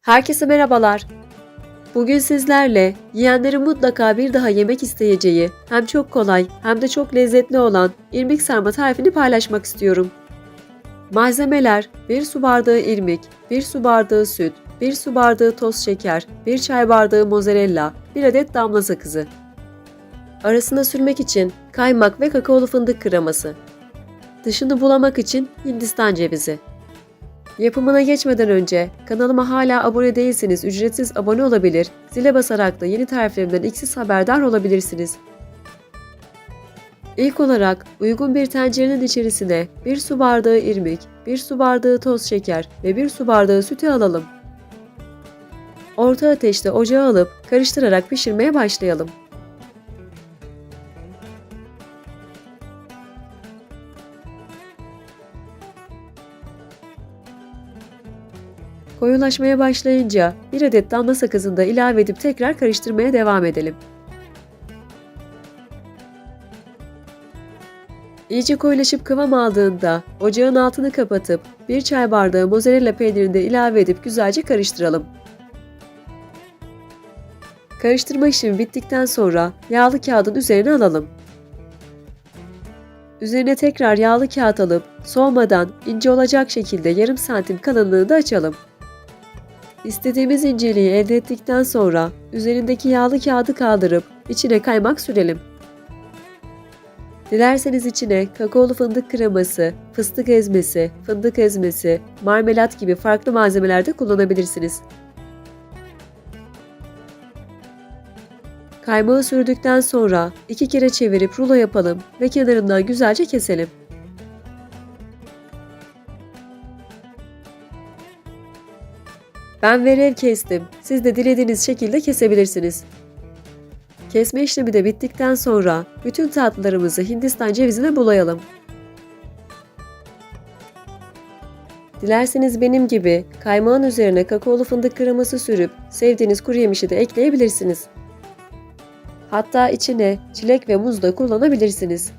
Herkese merhabalar. Bugün sizlerle yiyenlerin mutlaka bir daha yemek isteyeceği hem çok kolay hem de çok lezzetli olan irmik sarma tarifini paylaşmak istiyorum. Malzemeler 1 su bardağı irmik, 1 su bardağı süt, 1 su bardağı toz şeker, 1 çay bardağı mozzarella, 1 adet damla sakızı. Arasına sürmek için kaymak ve kakaolu fındık kreması. Dışını bulamak için Hindistan cevizi. Yapımına geçmeden önce kanalıma hala abone değilseniz ücretsiz abone olabilir, zile basarak da yeni tariflerimden ilk haberdar olabilirsiniz. İlk olarak uygun bir tencerenin içerisine 1 su bardağı irmik, 1 su bardağı toz şeker ve 1 su bardağı sütü alalım. Orta ateşte ocağa alıp karıştırarak pişirmeye başlayalım. Koyulaşmaya başlayınca bir adet damla sakızını da ilave edip tekrar karıştırmaya devam edelim. İyice koyulaşıp kıvam aldığında ocağın altını kapatıp bir çay bardağı mozzarella peynirini de ilave edip güzelce karıştıralım. Karıştırma işlemi bittikten sonra yağlı kağıdın üzerine alalım. Üzerine tekrar yağlı kağıt alıp soğumadan ince olacak şekilde yarım santim kalınlığında açalım. İstediğimiz inceliği elde ettikten sonra üzerindeki yağlı kağıdı kaldırıp içine kaymak sürelim. Dilerseniz içine kakaolu fındık kreması, fıstık ezmesi, fındık ezmesi, marmelat gibi farklı malzemeler de kullanabilirsiniz. Kaymağı sürdükten sonra iki kere çevirip rulo yapalım ve kenarından güzelce keselim. Ben verev kestim. Siz de dilediğiniz şekilde kesebilirsiniz. Kesme işlemi de bittikten sonra bütün tatlılarımızı Hindistan cevizine bulayalım. Dilerseniz benim gibi kaymağın üzerine kakaolu fındık kreması sürüp sevdiğiniz kuru yemişi de ekleyebilirsiniz. Hatta içine çilek ve muz da kullanabilirsiniz.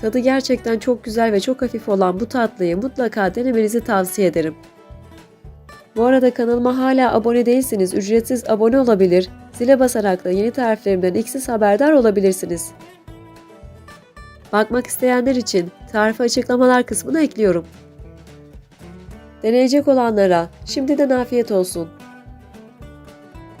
Tadı gerçekten çok güzel ve çok hafif olan bu tatlıyı mutlaka denemenizi tavsiye ederim. Bu arada kanalıma hala abone değilseniz ücretsiz abone olabilir, zile basarak da yeni tariflerimden ilk haberdar olabilirsiniz. Bakmak isteyenler için tarifi açıklamalar kısmına ekliyorum. Deneyecek olanlara şimdiden afiyet olsun.